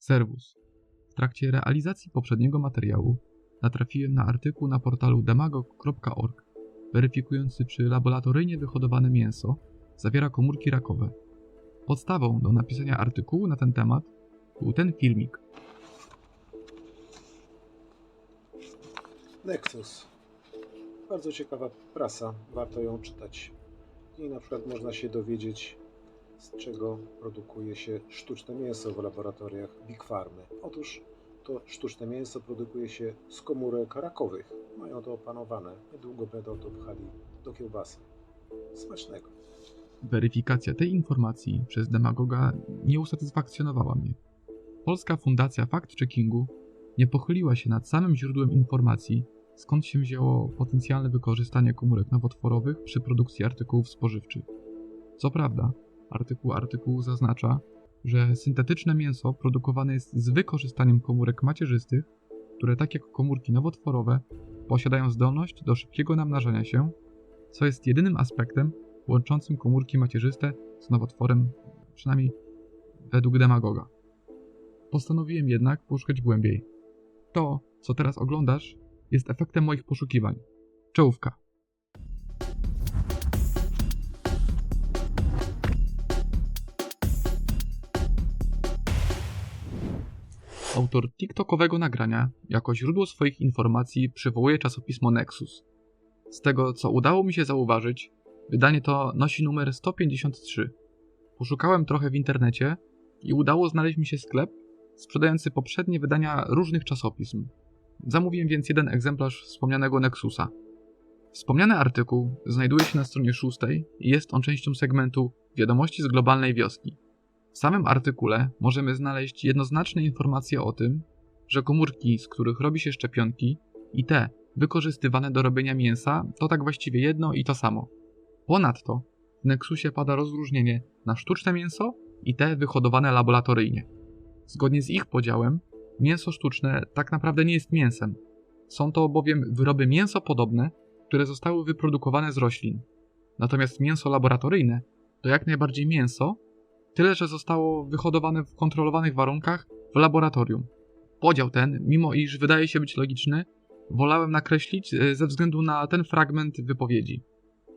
Servus. W trakcie realizacji poprzedniego materiału natrafiłem na artykuł na portalu demagog.org weryfikujący, czy laboratoryjnie wyhodowane mięso zawiera komórki rakowe. Podstawą do napisania artykułu na ten temat był ten filmik. Nexus. Bardzo ciekawa prasa, warto ją czytać. I na przykład można się dowiedzieć, z czego produkuje się sztuczne mięso w laboratoriach Big Farmy. Otóż to sztuczne mięso produkuje się z komórek rakowych. Mają to opanowane. Niedługo będą to pchali do kiełbasy. Smacznego. Weryfikacja tej informacji przez demagoga nie usatysfakcjonowała mnie. Polska Fundacja Fact-Checkingu nie pochyliła się nad samym źródłem informacji, skąd się wzięło potencjalne wykorzystanie komórek nowotworowych przy produkcji artykułów spożywczych. Co prawda, artykuł artykułu zaznacza, że syntetyczne mięso produkowane jest z wykorzystaniem komórek macierzystych, które tak jak komórki nowotworowe posiadają zdolność do szybkiego namnażania się, co jest jedynym aspektem łączącym komórki macierzyste z nowotworem, przynajmniej według demagoga. Postanowiłem jednak poszukać głębiej. To, co teraz oglądasz, jest efektem moich poszukiwań. Czołówka. Autor TikTokowego nagrania jako źródło swoich informacji przywołuje czasopismo Nexus. Z tego, co udało mi się zauważyć, wydanie to nosi numer 153. Poszukałem trochę w internecie i udało znaleźć mi się sklep sprzedający poprzednie wydania różnych czasopism. Zamówiłem więc jeden egzemplarz wspomnianego Nexusa. Wspomniany artykuł znajduje się na stronie 6 i jest on częścią segmentu Wiadomości z globalnej wioski. W samym artykule możemy znaleźć jednoznaczne informacje o tym, że komórki, z których robi się szczepionki, i te wykorzystywane do robienia mięsa, to tak właściwie jedno i to samo. Ponadto w Nexusie pada rozróżnienie na sztuczne mięso i te wyhodowane laboratoryjnie. Zgodnie z ich podziałem, mięso sztuczne tak naprawdę nie jest mięsem. Są to bowiem wyroby mięsopodobne, które zostały wyprodukowane z roślin. Natomiast mięso laboratoryjne to jak najbardziej mięso, tyle że zostało wyhodowane w kontrolowanych warunkach w laboratorium. Podział ten, mimo iż wydaje się być logiczny, wolałem nakreślić e, ze względu na ten fragment wypowiedzi.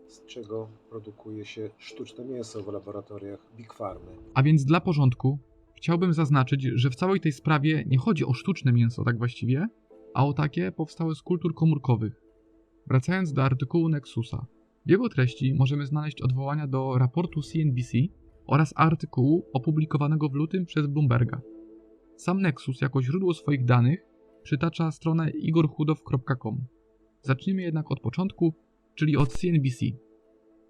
Z czego produkuje się sztuczne mięso w laboratoriach Big Farmy. A więc dla porządku chciałbym zaznaczyć, że w całej tej sprawie nie chodzi o sztuczne mięso tak właściwie, a o takie powstałe z kultur komórkowych. Wracając do artykułu Nexusa. W jego treści możemy znaleźć odwołania do raportu CNBC oraz artykułu opublikowanego w lutym przez Bloomberga. Sam Nexus jako źródło swoich danych przytacza stronę igorchudow.com. Zacznijmy jednak od początku, czyli od CNBC.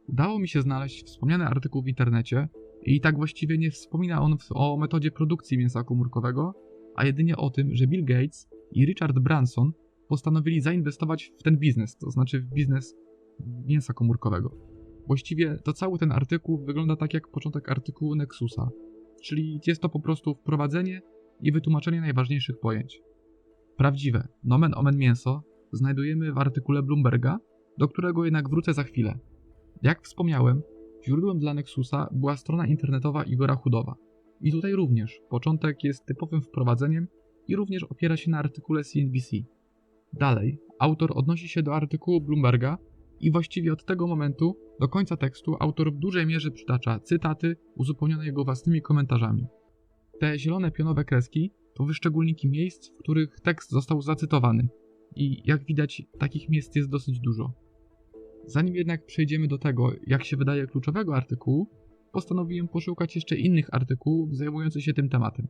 Udało mi się znaleźć wspomniany artykuł w internecie i tak właściwie nie wspomina on o metodzie produkcji mięsa komórkowego, a jedynie o tym, że Bill Gates i Richard Branson postanowili zainwestować w ten biznes, to znaczy w biznes mięsa komórkowego. Właściwie to cały ten artykuł wygląda tak jak początek artykułu Nexusa, czyli jest to po prostu wprowadzenie i wytłumaczenie najważniejszych pojęć. Prawdziwe, nomen omen mięso znajdujemy w artykule Bloomberga, do którego jednak wrócę za chwilę. Jak wspomniałem, źródłem dla Nexusa była strona internetowa Igora Chudowa. I tutaj również początek jest typowym wprowadzeniem i również opiera się na artykule CNBC. Dalej, autor odnosi się do artykułu Bloomberga i właściwie od tego momentu do końca tekstu autor w dużej mierze przytacza cytaty uzupełnione jego własnymi komentarzami. Te zielone pionowe kreski to wyszczególniki miejsc, w których tekst został zacytowany. I jak widać, takich miejsc jest dosyć dużo. Zanim jednak przejdziemy do tego, jak się wydaje kluczowego artykułu, postanowiłem poszukać jeszcze innych artykułów zajmujących się tym tematem.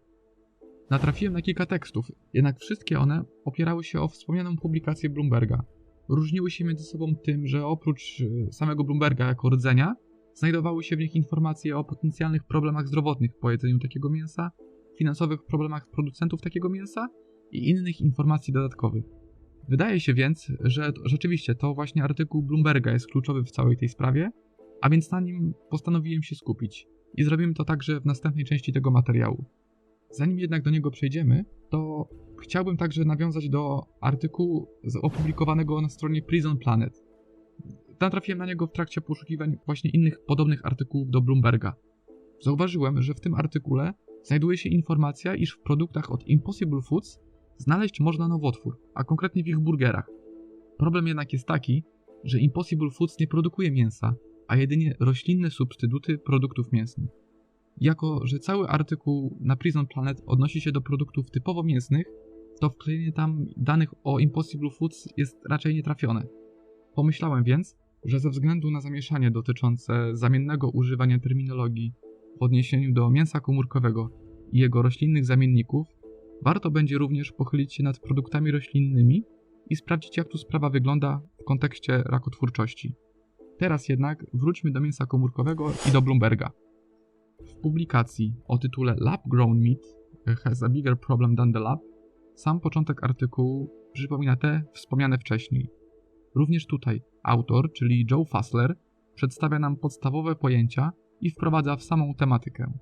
Natrafiłem na kilka tekstów, jednak wszystkie one opierały się o wspomnianą publikację Bloomberga. Różniły się między sobą tym, że oprócz e, samego Bloomberga jako rdzenia, znajdowały się w nich informacje o potencjalnych problemach zdrowotnych po jedzeniu takiego mięsa, finansowych problemach producentów takiego mięsa i innych informacji dodatkowych. Wydaje się więc, że rzeczywiście to właśnie artykuł Bloomberga jest kluczowy w całej tej sprawie, a więc na nim postanowiłem się skupić i zrobimy to także w następnej części tego materiału. Zanim jednak do niego przejdziemy, to chciałbym także nawiązać do artykułu opublikowanego na stronie Prison Planet. Natrafiłem na niego w trakcie poszukiwań właśnie innych podobnych artykułów do Bloomberga. Zauważyłem, że w tym artykule znajduje się informacja, iż w produktach od Impossible Foods znaleźć można nowotwór, a konkretnie w ich burgerach. Problem jednak jest taki, że Impossible Foods nie produkuje mięsa, a jedynie roślinne substytuty produktów mięsnych. Jako, że cały artykuł na Prison Planet odnosi się do produktów typowo mięsnych, to wklejenie tam danych o Impossible Foods jest raczej nietrafione. Pomyślałem więc, że ze względu na zamieszanie dotyczące zamiennego używania terminologii w odniesieniu do mięsa komórkowego i jego roślinnych zamienników, warto będzie również pochylić się nad produktami roślinnymi i sprawdzić, jak tu sprawa wygląda w kontekście rakotwórczości. Teraz jednak wróćmy do mięsa komórkowego i do Bloomberga. W publikacji o tytule Lab Grown Meat has a bigger problem than the lab, sam początek artykułu przypomina te wspomniane wcześniej. Również tutaj autor, czyli Joe Fassler, przedstawia nam podstawowe pojęcia i wprowadza w samą tematykę.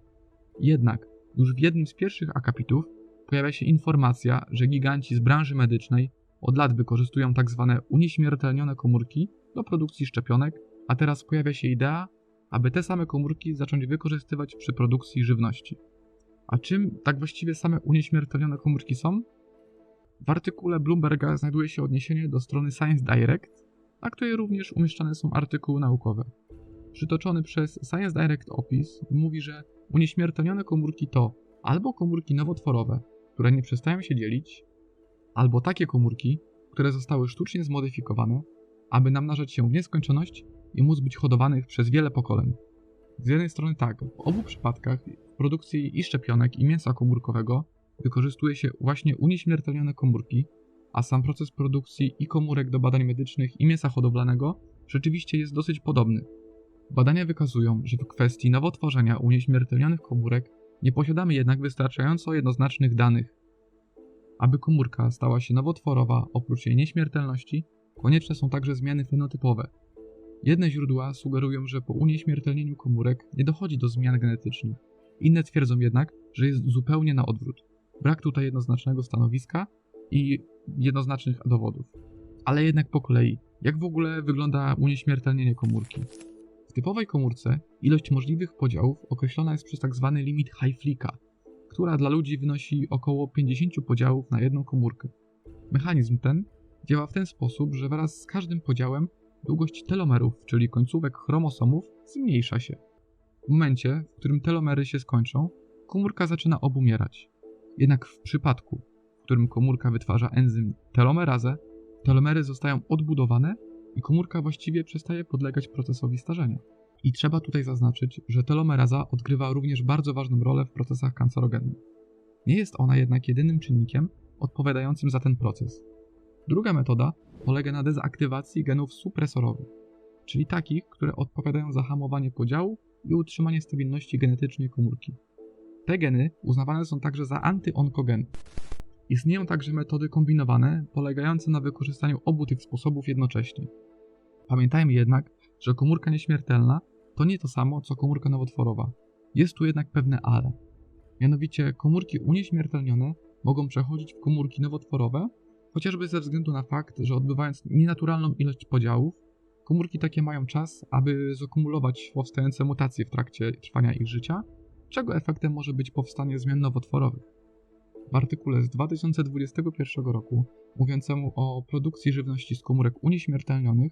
Jednak już w jednym z pierwszych akapitów pojawia się informacja, że giganci z branży medycznej od lat wykorzystują tzw. Tak unieśmiertelnione komórki do produkcji szczepionek, a teraz pojawia się idea, aby te same komórki zacząć wykorzystywać przy produkcji żywności. A czym tak właściwie same unieśmiertelnione komórki są? W artykule Bloomberga znajduje się odniesienie do strony Science Direct, na której również umieszczane są artykuły naukowe. Przytoczony przez Science Direct opis mówi, że unieśmiertelnione komórki to albo komórki nowotworowe, które nie przestają się dzielić, albo takie komórki, które zostały sztucznie zmodyfikowane, aby namnażać się w nieskończoność i móc być hodowanych przez wiele pokoleń. Z jednej strony tak, w obu przypadkach w produkcji i szczepionek i mięsa komórkowego wykorzystuje się właśnie unieśmiertelnione komórki, a sam proces produkcji i komórek do badań medycznych i mięsa hodowlanego rzeczywiście jest dosyć podobny. Badania wykazują, że w kwestii nowotworzenia unieśmiertelnionych komórek nie posiadamy jednak wystarczająco jednoznacznych danych. Aby komórka stała się nowotworowa, oprócz jej nieśmiertelności, konieczne są także zmiany fenotypowe. Jedne źródła sugerują, że po unieśmiertelnieniu komórek nie dochodzi do zmian genetycznych. Inne twierdzą jednak, że jest zupełnie na odwrót. Brak tutaj jednoznacznego stanowiska i jednoznacznych dowodów. Ale jednak po kolei, jak w ogóle wygląda unieśmiertelnienie komórki? W typowej komórce ilość możliwych podziałów określona jest przez tzw. Tak limit Hayflicka, która dla ludzi wynosi około 50 podziałów na jedną komórkę. Mechanizm ten działa w ten sposób, że wraz z każdym podziałem długość telomerów, czyli końcówek chromosomów, zmniejsza się. W momencie, w którym telomery się skończą, komórka zaczyna obumierać. Jednak w przypadku, w którym komórka wytwarza enzym telomerazę, telomery zostają odbudowane i komórka właściwie przestaje podlegać procesowi starzenia. I trzeba tutaj zaznaczyć, że telomeraza odgrywa również bardzo ważną rolę w procesach kancerogennych. Nie jest ona jednak jedynym czynnikiem odpowiadającym za ten proces. Druga metoda polega na dezaktywacji genów supresorowych, czyli takich, które odpowiadają za hamowanie podziału i utrzymanie stabilności genetycznej komórki. Te geny uznawane są także za antyonkogeny. Istnieją także metody kombinowane, polegające na wykorzystaniu obu tych sposobów jednocześnie. Pamiętajmy jednak, że komórka nieśmiertelna to nie to samo, co komórka nowotworowa. Jest tu jednak pewne ale. Mianowicie komórki unieśmiertelnione mogą przechodzić w komórki nowotworowe, chociażby ze względu na fakt, że odbywając nienaturalną ilość podziałów, komórki takie mają czas, aby zakumulować powstające mutacje w trakcie trwania ich życia, czego efektem może być powstanie zmian nowotworowych. W artykule z 2021 roku, mówiącemu o produkcji żywności z komórek unieśmiertelnionych,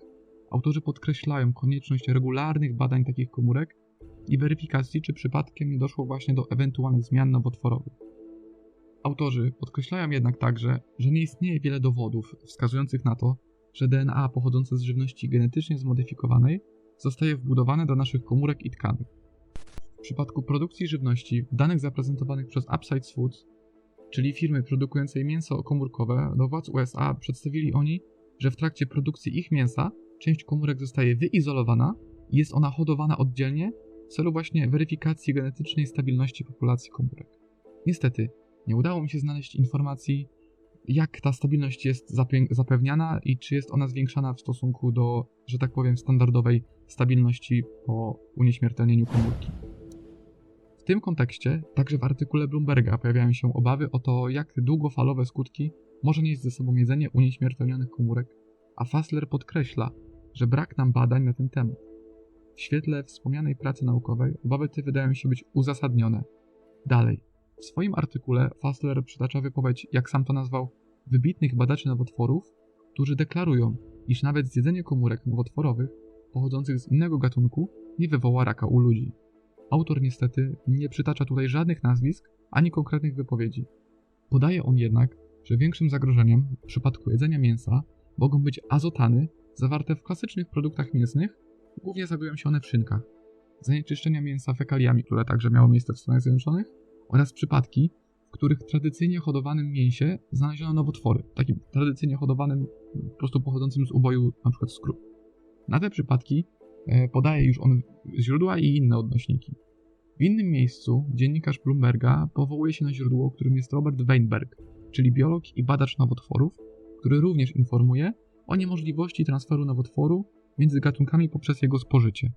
autorzy podkreślają konieczność regularnych badań takich komórek i weryfikacji, czy przypadkiem nie doszło właśnie do ewentualnych zmian nowotworowych. Autorzy podkreślają jednak także, że nie istnieje wiele dowodów wskazujących na to, że DNA pochodzące z żywności genetycznie zmodyfikowanej zostaje wbudowane do naszych komórek i tkanek. W przypadku produkcji żywności danych zaprezentowanych przez Upside Foods, czyli firmy produkującej mięso komórkowe, do władz USA przedstawili oni, że w trakcie produkcji ich mięsa część komórek zostaje wyizolowana i jest ona hodowana oddzielnie w celu właśnie weryfikacji genetycznej stabilności populacji komórek. Niestety, nie udało mi się znaleźć informacji, jak ta stabilność jest zapewniana i czy jest ona zwiększana w stosunku do, że tak powiem, standardowej stabilności po unieśmiertelnieniu komórki. Tym kontekście, także w artykule Bloomberga pojawiają się obawy o to, jak długofalowe skutki może nieść ze sobą jedzenie unieśmiertelnionych komórek, a Fassler podkreśla, że brak nam badań na ten temat. W świetle wspomnianej pracy naukowej obawy te wydają się być uzasadnione. Dalej, W swoim artykule Fassler przytacza wypowiedź, jak sam to nazwał, wybitnych badaczy nowotworów, którzy deklarują, iż nawet zjedzenie komórek nowotworowych pochodzących z innego gatunku nie wywoła raka u ludzi. Autor niestety nie przytacza tutaj żadnych nazwisk ani konkretnych wypowiedzi. Podaje on jednak, że większym zagrożeniem w przypadku jedzenia mięsa mogą być azotany zawarte w klasycznych produktach mięsnych, głównie znajdują się one w szynkach, zanieczyszczenia mięsa fekaliami, które także miało miejsce w Stanach Zjednoczonych, oraz przypadki, w których tradycyjnie hodowanym mięsie znaleziono nowotwory, takim tradycyjnie hodowanym, po prostu pochodzącym z uboju np. skrót. Na te przypadki podaje już on źródła i inne odnośniki. W innym miejscu dziennikarz Bloomberga powołuje się na źródło, którym jest Robert Weinberg, czyli biolog i badacz nowotworów, który również informuje o niemożliwości transferu nowotworu między gatunkami poprzez jego spożycie.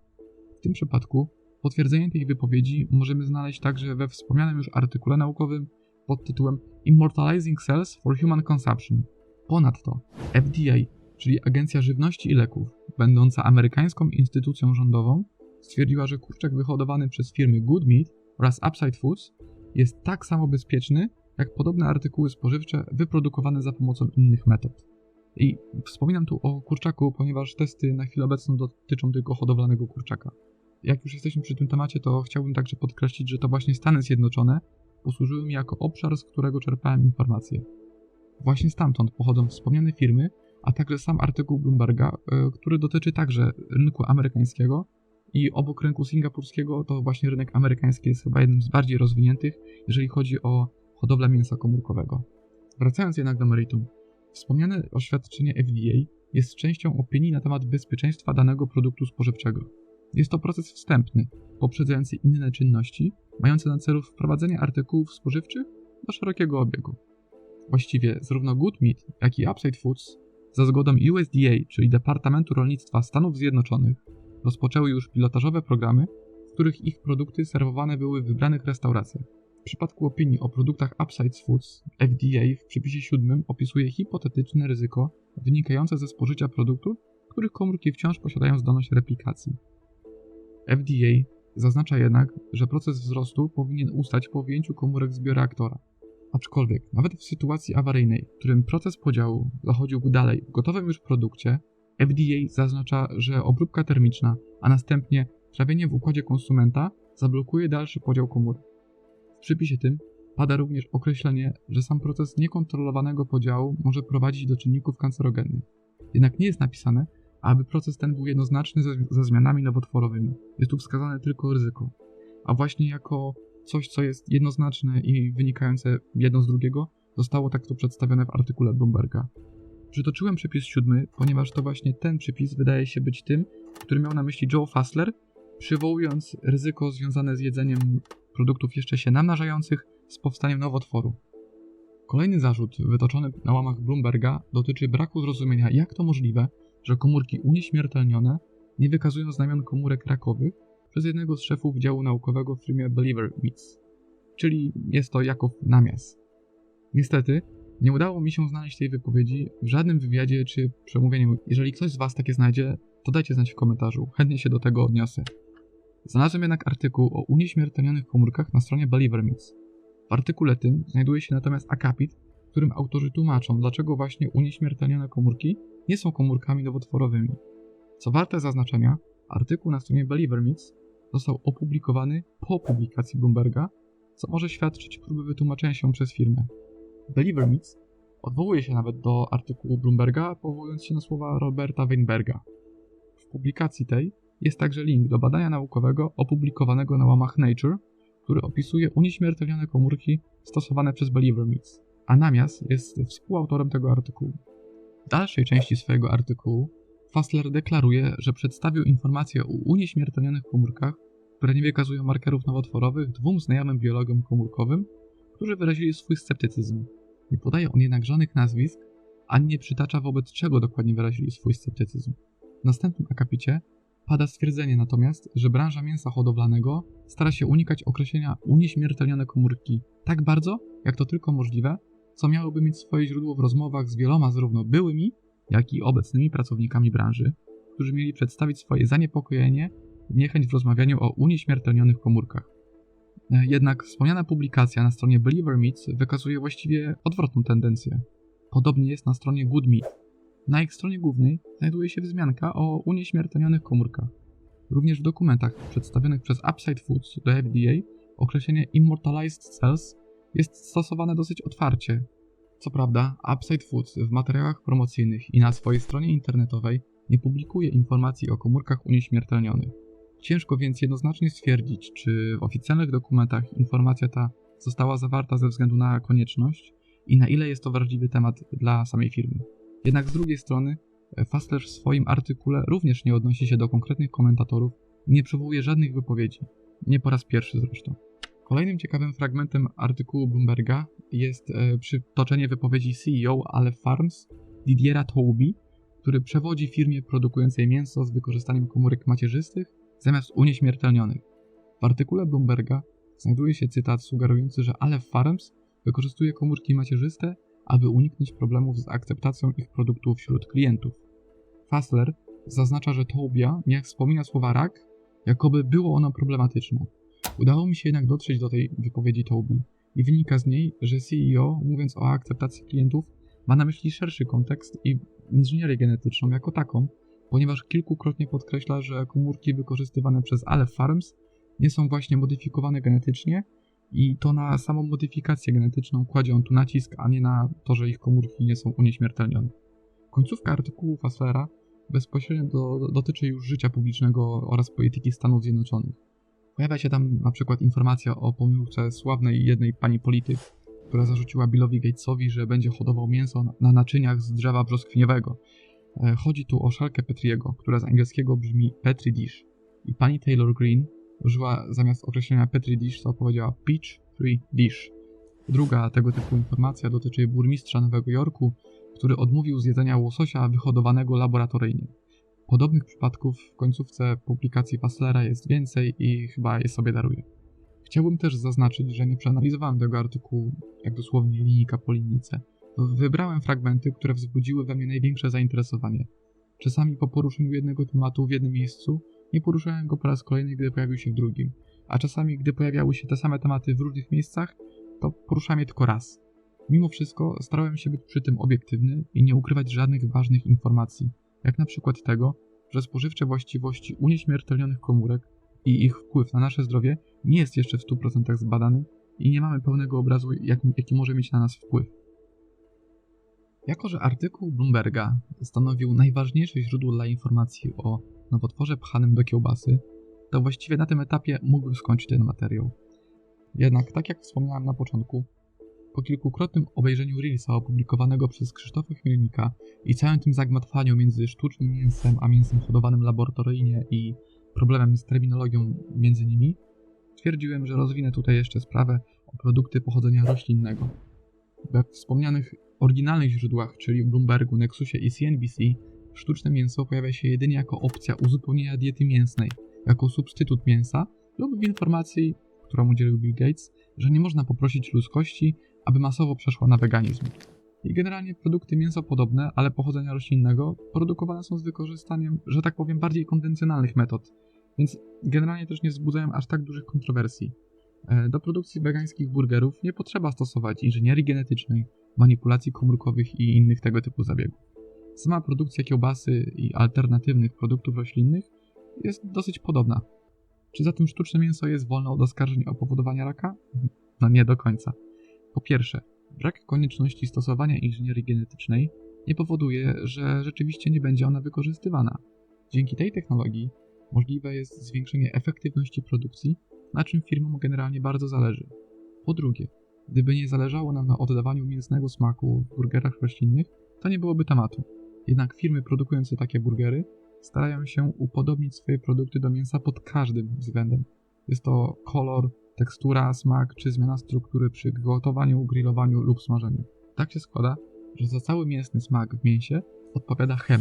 W tym przypadku potwierdzenie tej wypowiedzi możemy znaleźć także we wspomnianym już artykule naukowym pod tytułem Immortalizing Cells for Human Consumption. Ponadto FDA, czyli Agencja Żywności i Leków, będąca amerykańską instytucją rządową, stwierdziła, że kurczak wyhodowany przez firmy Good Meat oraz Upside Foods jest tak samo bezpieczny, jak podobne artykuły spożywcze wyprodukowane za pomocą innych metod. I wspominam tu o kurczaku, ponieważ testy na chwilę obecną dotyczą tylko hodowlanego kurczaka. Jak już jesteśmy przy tym temacie, to chciałbym także podkreślić, że to właśnie Stany Zjednoczone posłużyły mi jako obszar, z którego czerpałem informacje. Właśnie stamtąd pochodzą wspomniane firmy, a także sam artykuł Bloomberga, e, który dotyczy także rynku amerykańskiego i obok rynku singapurskiego to właśnie rynek amerykański jest chyba jednym z bardziej rozwiniętych, jeżeli chodzi o hodowlę mięsa komórkowego. Wracając jednak do meritum. Wspomniane oświadczenie FDA jest częścią opinii na temat bezpieczeństwa danego produktu spożywczego. Jest to proces wstępny, poprzedzający inne czynności, mający na celu wprowadzenie artykułów spożywczych do szerokiego obiegu. Właściwie zarówno Good Meat, jak i Upside Foods za zgodą USDA, czyli Departamentu Rolnictwa Stanów Zjednoczonych, rozpoczęły już pilotażowe programy, w których ich produkty serwowane były w wybranych restauracjach. W przypadku opinii o produktach Upside Foods, FDA w przepisie 7 opisuje hipotetyczne ryzyko wynikające ze spożycia produktów, których komórki wciąż posiadają zdolność replikacji. FDA zaznacza jednak, że proces wzrostu powinien ustać po wyjęciu komórek z bioreaktora. Aczkolwiek, nawet w sytuacji awaryjnej, w którym proces podziału zachodziłby dalej w gotowym już produkcie, FDA zaznacza, że obróbka termiczna, a następnie trawienie w układzie konsumenta zablokuje dalszy podział komórek. W przypisie tym pada również określenie, że sam proces niekontrolowanego podziału może prowadzić do czynników kancerogennych. Jednak nie jest napisane, aby proces ten był jednoznaczny ze, ze zmianami nowotworowymi. Jest tu wskazane tylko ryzyko. A właśnie jako coś, co jest jednoznaczne i wynikające jedno z drugiego, zostało tak to przedstawione w artykule Bloomberga. Przytoczyłem przepis siódmy, ponieważ to właśnie ten przepis wydaje się być tym, który miał na myśli Joe Fassler, przywołując ryzyko związane z jedzeniem produktów jeszcze się namnażających z powstaniem nowotworu. Kolejny zarzut wytoczony na łamach Bloomberga dotyczy braku zrozumienia, jak to możliwe, że komórki unieśmiertelnione nie wykazują znamion komórek rakowych przez jednego z szefów działu naukowego w firmie Believer Meats, czyli jest to Jakov Namias. Niestety, nie udało mi się znaleźć tej wypowiedzi w żadnym wywiadzie czy przemówieniu. Jeżeli ktoś z Was takie znajdzie, to dajcie znać w komentarzu, chętnie się do tego odniosę. Znalazłem jednak artykuł o unieśmiertelnionych komórkach na stronie Believer Meats. W artykule tym znajduje się natomiast akapit, w którym autorzy tłumaczą, dlaczego właśnie unieśmiertelnione komórki nie są komórkami nowotworowymi. Co warte zaznaczenia, artykuł na stronie Believer Meats został opublikowany po publikacji Bloomberga, co może świadczyć próby wytłumaczenia się przez firmę. Believer Meats odwołuje się nawet do artykułu Bloomberga, powołując się na słowa Roberta Weinberga. W publikacji tej jest także link do badania naukowego opublikowanego na łamach Nature, który opisuje unieśmiertelnione komórki stosowane przez Believer Meats, a Namias jest współautorem tego artykułu. W dalszej części swojego artykułu Fassler deklaruje, że przedstawił informacje o unieśmiertelnionych komórkach, które nie wykazują markerów nowotworowych dwóm znajomym biologom komórkowym, którzy wyrazili swój sceptycyzm. Nie podaje on jednak żadnych nazwisk, ani nie przytacza wobec czego dokładnie wyrazili swój sceptycyzm. W następnym akapicie pada stwierdzenie natomiast, że branża mięsa hodowlanego stara się unikać określenia unieśmiertelnione komórki tak bardzo, jak to tylko możliwe, co miałoby mieć swoje źródło w rozmowach z wieloma zarówno byłymi, jak i obecnymi pracownikami branży, którzy mieli przedstawić swoje zaniepokojenie i niechęć w rozmawianiu o unieśmiertelnionych komórkach. E, Jednak wspomniana publikacja na stronie Believer Meats wykazuje właściwie odwrotną tendencję. Podobnie jest na stronie Good. Na ich stronie głównej znajduje się wzmianka o unieśmiertelnionych komórkach. Również w dokumentach przedstawionych przez Upside Foods do FDA określenie Immortalized Cells jest stosowane dosyć otwarcie. Co prawda, Upside Foods w materiałach promocyjnych i na swojej stronie internetowej nie publikuje informacji o komórkach unieśmiertelnionych. Ciężko więc jednoznacznie stwierdzić, czy w oficjalnych dokumentach informacja ta została zawarta ze względu na konieczność i na ile jest to wrażliwy temat dla samej firmy. Jednak z drugiej strony, Fassler w swoim artykule również nie odnosi się do konkretnych komentatorów i nie przywołuje żadnych wypowiedzi. Nie po raz pierwszy zresztą. Kolejnym ciekawym fragmentem artykułu Bloomberga jest e, przytoczenie wypowiedzi CEO Aleph Farms Didiera Toubi, który przewodzi firmie produkującej mięso z wykorzystaniem komórek macierzystych zamiast unieśmiertelnionych. W artykule Bloomberga znajduje się cytat sugerujący, że Aleph Farms wykorzystuje komórki macierzyste, aby uniknąć problemów z akceptacją ich produktów wśród klientów. Fassler zaznacza, że Toubia nie wspomina słowa rak, jakoby było ono problematyczne. Udało mi się jednak dotrzeć do tej wypowiedzi Toubi i wynika z niej, że CEO, mówiąc o akceptacji klientów, ma na myśli szerszy kontekst i inżynierię genetyczną jako taką, ponieważ kilkukrotnie podkreśla, że komórki wykorzystywane przez Aleph Farms nie są właśnie modyfikowane genetycznie i to na samą modyfikację genetyczną kładzie on tu nacisk, a nie na to, że ich komórki nie są unieśmiertelnione. Końcówka artykułu Fasslera bezpośrednio do, dotyczy już życia publicznego oraz polityki Stanów Zjednoczonych. Pojawia się tam na przykład informacja o pomyłce sławnej jednej pani polityk, która zarzuciła Billowi Gatesowi, że będzie hodował mięso na, na naczyniach z drzewa brzoskwiniowego. E, chodzi tu o szalkę Petriego, która z angielskiego brzmi Petri Dish. I pani Taylor Green użyła zamiast określenia Petri Dish, to powiedziała Peach Tree Dish. Druga tego typu informacja dotyczy burmistrza Nowego Jorku, który odmówił zjedzenia łososia wyhodowanego laboratoryjnie. Podobnych przypadków w końcówce publikacji Fasslera jest więcej i chyba je sobie daruję. Chciałbym też zaznaczyć, że nie przeanalizowałem tego artykułu jak dosłownie linijka po linijce. Wybrałem fragmenty, które wzbudziły we mnie największe zainteresowanie. Czasami po poruszeniu jednego tematu w jednym miejscu nie poruszałem go po raz kolejny, gdy pojawił się w drugim, a czasami, gdy pojawiały się te same tematy w różnych miejscach, to poruszałem je tylko raz. Mimo wszystko starałem się być przy tym obiektywny i nie ukrywać żadnych ważnych informacji, jak na przykład tego, że spożywcze właściwości unieśmiertelnionych komórek i ich wpływ na nasze zdrowie nie jest jeszcze w 100% zbadany i nie mamy pełnego obrazu, jak, jaki może mieć na nas wpływ. Jako, że artykuł Bloomberga stanowił najważniejsze źródło dla informacji o nowotworze pchanym do kiełbasy, to właściwie na tym etapie mógłbym skończyć ten materiał. Jednak, tak jak wspomniałem na początku, po kilkukrotnym obejrzeniu Reelsa opublikowanego przez Krzysztofa Chmielnika i całym tym zagmatwaniu między sztucznym mięsem a mięsem hodowanym laboratoryjnie i problemem z terminologią między nimi, stwierdziłem, że rozwinę tutaj jeszcze sprawę o produkty pochodzenia roślinnego. We wspomnianych oryginalnych źródłach, czyli w Bloombergu, Nexusie i CNBC, sztuczne mięso pojawia się jedynie jako opcja uzupełnienia diety mięsnej, jako substytut mięsa lub w informacji, którą udzielił Bill Gates, że nie można poprosić ludzkości, aby masowo przeszła na weganizm. I generalnie produkty mięsopodobne, ale pochodzenia roślinnego, produkowane są z wykorzystaniem, że tak powiem, bardziej konwencjonalnych metod, więc generalnie też nie wzbudzają aż tak dużych kontrowersji. E, Do produkcji wegańskich burgerów nie potrzeba stosować inżynierii genetycznej, manipulacji komórkowych i innych tego typu zabiegów. Sama produkcja kiełbasy i alternatywnych produktów roślinnych jest dosyć podobna. Czy zatem sztuczne mięso jest wolne od oskarżeń o powodowanie raka? No nie do końca. Po pierwsze, brak konieczności stosowania inżynierii genetycznej nie powoduje, że rzeczywiście nie będzie ona wykorzystywana. Dzięki tej technologii możliwe jest zwiększenie efektywności produkcji, na czym firmom generalnie bardzo zależy. Po drugie, gdyby nie zależało nam na oddawaniu mięsnego smaku w burgerach roślinnych, to nie byłoby tematu. Jednak firmy produkujące takie burgery starają się upodobnić swoje produkty do mięsa pod każdym względem. Jest to kolor, tekstura, smak czy zmiana struktury przy gotowaniu, grillowaniu lub smażeniu. Tak się składa, że za cały mięsny smak w mięsie odpowiada chem,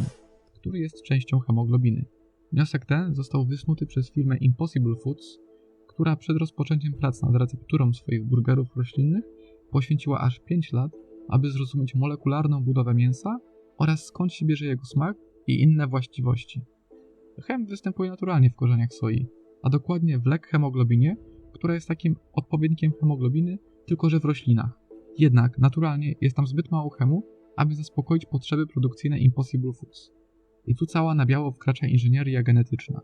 który jest częścią hemoglobiny. Wniosek ten został wysnuty przez firmę Impossible Foods, która przed rozpoczęciem prac nad recepturą swoich burgerów roślinnych poświęciła aż 5 lat, aby zrozumieć molekularną budowę mięsa oraz skąd się bierze jego smak i inne właściwości. Chem występuje naturalnie w korzeniach soi, a dokładnie w lek hemoglobinie, która jest takim odpowiednikiem hemoglobiny, tylko że w roślinach. Jednak naturalnie jest tam zbyt mało chemu, aby zaspokoić potrzeby produkcyjne Impossible Foods. I tu cała na biało wkracza inżynieria genetyczna.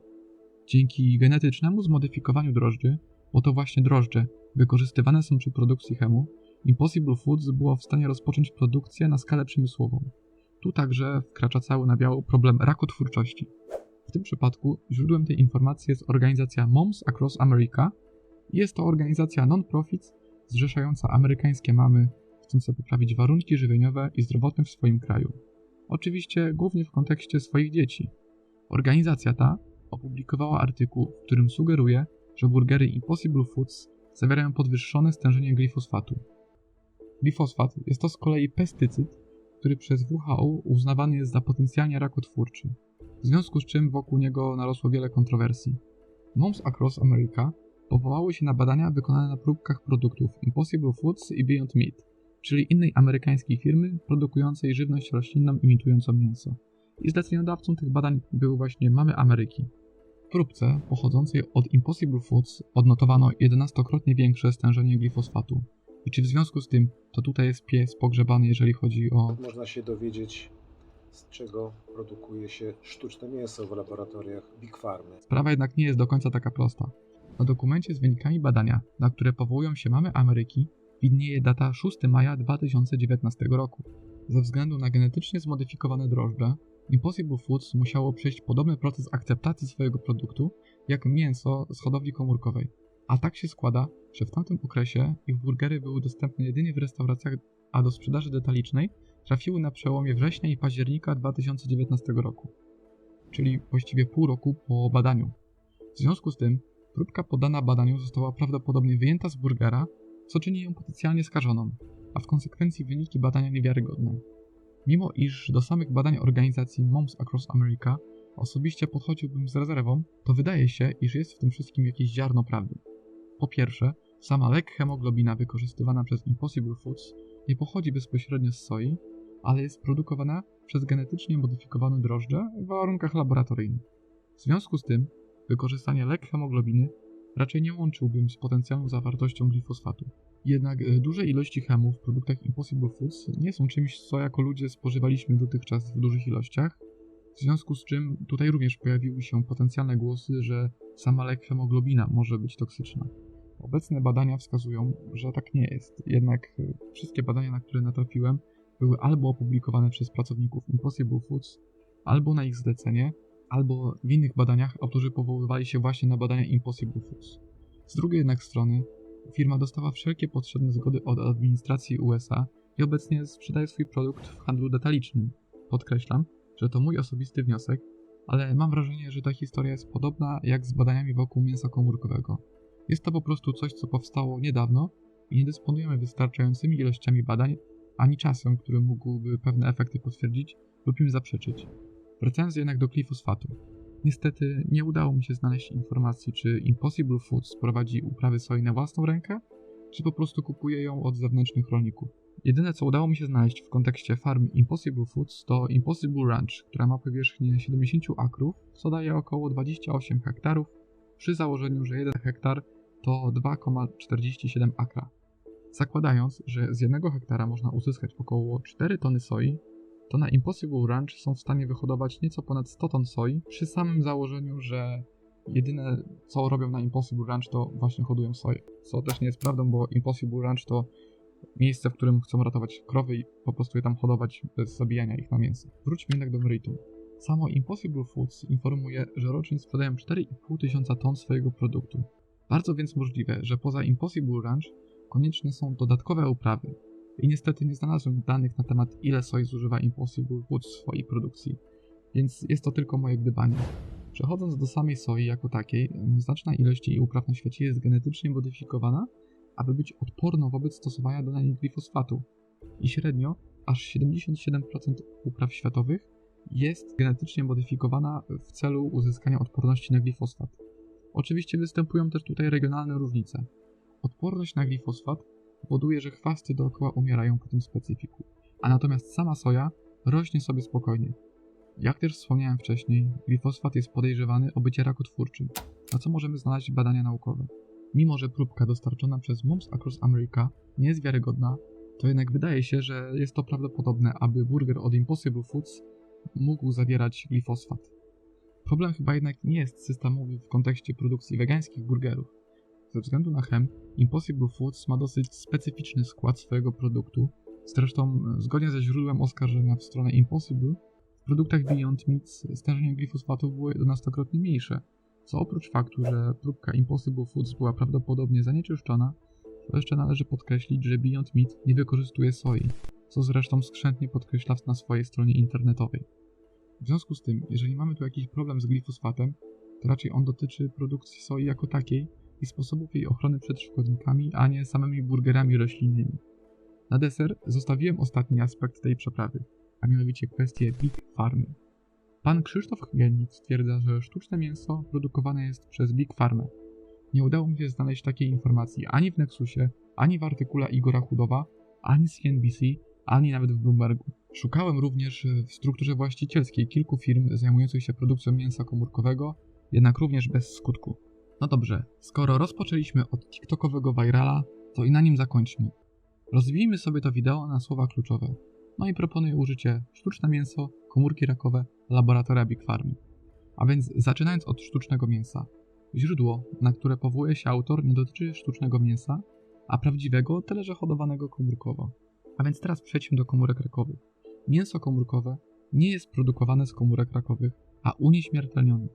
Dzięki genetycznemu zmodyfikowaniu drożdży, bo to właśnie drożdże wykorzystywane są przy produkcji chemu, Impossible Foods było w stanie rozpocząć produkcję na skalę przemysłową. Tu także wkracza cały na biało problem rakotwórczości. W tym przypadku źródłem tej informacji jest organizacja Moms Across America. Jest to organizacja non-profit zrzeszająca amerykańskie mamy chcące poprawić warunki żywieniowe i zdrowotne w swoim kraju. Oczywiście głównie w kontekście swoich dzieci. Organizacja ta opublikowała artykuł, w którym sugeruje, że burgery Impossible Foods zawierają podwyższone stężenie glifosfatu. Glifosfat jest to z kolei pestycyd, który przez WHO uznawany jest za potencjalnie rakotwórczy, w związku z czym wokół niego narosło wiele kontrowersji. Moms Across America powołały się na badania wykonane na próbkach produktów Impossible Foods i Beyond Meat, czyli innej amerykańskiej firmy produkującej żywność roślinną imitującą mięso. I zleceniodawcą tych badań były właśnie mamy Ameryki. W próbce pochodzącej od Impossible Foods odnotowano 11-krotnie większe stężenie glifosfatu. I czy w związku z tym to tutaj jest pies pogrzebany, jeżeli chodzi o Można się dowiedzieć, z czego produkuje się sztuczne mięso w laboratoriach Big Farmy. Sprawa jednak nie jest do końca taka prosta. Na dokumencie z wynikami badania, na które powołują się mamy Ameryki, widnieje data 6 maja 2019 roku. Ze względu na genetycznie zmodyfikowane drożdże, Impossible Foods musiało przejść podobny proces akceptacji swojego produktu jak mięso z hodowli komórkowej. A tak się składa, że w tamtym okresie ich burgery były dostępne jedynie w restauracjach, a do sprzedaży detalicznej trafiły na przełomie września i października 2019 roku, czyli właściwie pół roku po badaniu. W związku z tym próbka poddana badaniu została prawdopodobnie wyjęta z burgera, co czyni ją potencjalnie skażoną, a w konsekwencji wyniki badania niewiarygodne. Mimo iż do samych badań organizacji Moms Across America osobiście podchodziłbym z rezerwą, to wydaje się, iż jest w tym wszystkim jakieś ziarno prawdy. Po pierwsze, sama lek hemoglobina wykorzystywana przez Impossible Foods nie pochodzi bezpośrednio z soi, ale jest produkowana przez genetycznie modyfikowane drożdże w warunkach laboratoryjnych. W związku z tym, wykorzystanie lek hemoglobiny raczej nie łączyłbym z potencjalną zawartością glifosfatu. Jednak e, duże ilości chemu w produktach Impossible Foods nie są czymś, co jako ludzie spożywaliśmy dotychczas w dużych ilościach, w związku z czym tutaj również pojawiły się potencjalne głosy, że sama lek hemoglobina może być toksyczna. Obecne badania wskazują, że tak nie jest, jednak e, wszystkie badania, na które natrafiłem, były albo opublikowane przez pracowników Impossible Foods, albo na ich zlecenie, albo w innych badaniach autorzy powoływali się właśnie na badania Impossible Foods. Z drugiej jednak strony, firma dostała wszelkie potrzebne zgody od administracji USA i obecnie sprzedaje swój produkt w handlu detalicznym. Podkreślam, że to mój osobisty wniosek, ale mam wrażenie, że ta historia jest podobna jak z badaniami wokół mięsa komórkowego. Jest to po prostu coś, co powstało niedawno i nie dysponujemy wystarczającymi ilościami badań, ani czasem, który mógłby pewne efekty potwierdzić lub im zaprzeczyć. Wracając jednak do glifosfatu. Niestety nie udało mi się znaleźć informacji, czy Impossible Foods prowadzi uprawy soi na własną rękę, czy po prostu kupuje ją od zewnętrznych rolników. Jedyne co udało mi się znaleźć w kontekście farm Impossible Foods to Impossible Ranch, która ma powierzchnię 70 akrów, co daje około 28 hektarów, przy założeniu, że 1 hektar to 2,47 akra. Zakładając, że z 1 hektara można uzyskać około 4 tony soi, to na Impossible Ranch są w stanie wyhodować nieco ponad 100 ton soi, przy samym założeniu, że jedyne co robią na Impossible Ranch to właśnie hodują soję. Co też nie jest prawdą, bo Impossible Ranch to miejsce, w którym chcą ratować krowy i po prostu je tam hodować bez zabijania ich na mięso. Wróćmy jednak do meritum. Samo Impossible Foods informuje, że rocznie sprzedają 4,5 tysiąca ton swojego produktu. Bardzo więc możliwe, że poza Impossible Ranch konieczne są dodatkowe uprawy. I niestety nie znalazłem danych na temat ile soi zużywa Impossible Foods w swojej produkcji, więc jest to tylko moje gdybanie. Przechodząc do samej soi jako takiej, znaczna ilość jej upraw na świecie jest genetycznie modyfikowana, aby być odporną wobec stosowania do niej glifosfatu. I średnio aż 77% upraw światowych jest genetycznie modyfikowana w celu uzyskania odporności na glifosfat. Oczywiście występują też tutaj regionalne różnice. Odporność na glifosfat powoduje, że chwasty dookoła umierają po tym specyfiku, a natomiast sama soja rośnie sobie spokojnie. Jak też wspomniałem wcześniej, glifosfat jest podejrzewany o bycie rakotwórczym, na co możemy znaleźć badania naukowe. Mimo, że próbka dostarczona przez Moms Across America nie jest wiarygodna, to jednak wydaje się, że jest to prawdopodobne, aby burger od Impossible Foods mógł zawierać glifosfat. Problem chyba jednak nie jest systemowy w kontekście produkcji wegańskich burgerów. Ze względu na chem, Impossible Foods ma dosyć specyficzny skład swojego produktu. Zresztą, zgodnie ze źródłem oskarżenia w stronę Impossible, w produktach Beyond Meat stężenie glifosfatu było 11-krotnie mniejsze, co oprócz faktu, że próbka Impossible Foods była prawdopodobnie zanieczyszczona, to jeszcze należy podkreślić, że Beyond Meat nie wykorzystuje soi, co zresztą skrzętnie podkreśla na swojej stronie internetowej. W związku z tym, jeżeli mamy tu jakiś problem z glifosfatem, to raczej on dotyczy produkcji soi jako takiej i sposobów jej ochrony przed szkodnikami, a nie samymi burgerami roślinnymi. Na deser zostawiłem ostatni aspekt tej przeprawy, a mianowicie kwestię Big Farmy. Pan Krzysztof Chmielnik stwierdza, że sztuczne mięso produkowane jest przez Big Farmę. Nie udało mi się znaleźć takiej informacji ani w Nexusie, ani w artykule Igora Chudowa, ani z CNBC, ani nawet w Bloombergu. Szukałem również w strukturze właścicielskiej kilku firm zajmujących się produkcją mięsa komórkowego, jednak również bez skutku. No dobrze, skoro rozpoczęliśmy od TikTokowego virala, to i na nim zakończmy. Rozwijmy sobie to wideo na słowa kluczowe. No i proponuję użycie sztuczne mięso, komórki rakowe, laboratoria Big Farmy. A więc zaczynając od sztucznego mięsa. Źródło, na które powołuje się autor, nie dotyczy sztucznego mięsa, a prawdziwego, tyle że hodowanego komórkowo. A więc teraz przejdźmy do komórek rakowych. Mięso komórkowe nie jest produkowane z komórek rakowych, a unieśmiertelnione.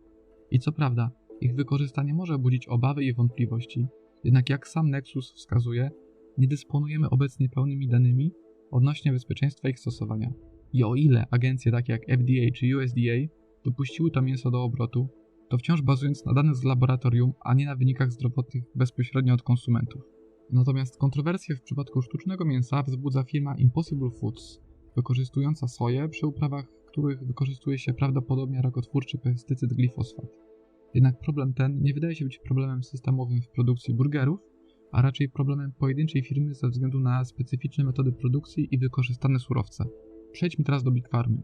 I co prawda, ich wykorzystanie może budzić obawy i wątpliwości, jednak jak sam Nexus wskazuje, nie dysponujemy obecnie pełnymi danymi odnośnie bezpieczeństwa ich stosowania. I o ile agencje takie jak FDA czy USDA dopuściły to mięso do obrotu, to wciąż bazując na danych z laboratorium, a nie na wynikach zdrowotnych bezpośrednio od konsumentów. Natomiast kontrowersje w przypadku sztucznego mięsa wzbudza firma Impossible Foods, wykorzystująca soję, przy uprawach których wykorzystuje się prawdopodobnie rakotwórczy pestycyd glifosfat. Jednak problem ten nie wydaje się być problemem systemowym w produkcji burgerów, a raczej problemem pojedynczej firmy ze względu na specyficzne metody produkcji i wykorzystane surowce. Przejdźmy teraz do Big Farmy.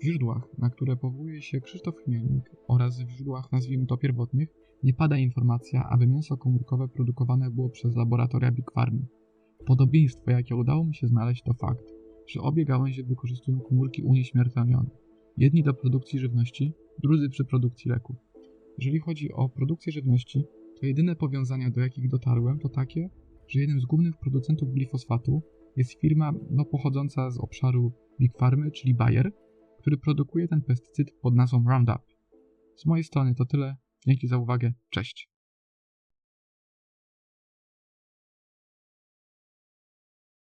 W źródłach, na które powołuje się Krzysztof Chmielnik oraz w źródłach, nazwijmy to pierwotnych, nie pada informacja, aby mięso komórkowe produkowane było przez laboratoria Big Farmy. Podobieństwo, jakie udało mi się znaleźć, to fakt, że obie gałęzie wykorzystują komórki unieśmiertelnione. Jedni do produkcji żywności, drudzy przy produkcji leków. Jeżeli chodzi o produkcję żywności, to jedyne powiązania, do jakich dotarłem, to takie, że jednym z głównych producentów glifosfatu jest firma no, pochodząca z obszaru Big Farmy, czyli Bayer, który produkuje ten pestycyd pod nazwą Roundup. Z mojej strony to tyle. Dzięki za uwagę. Cześć.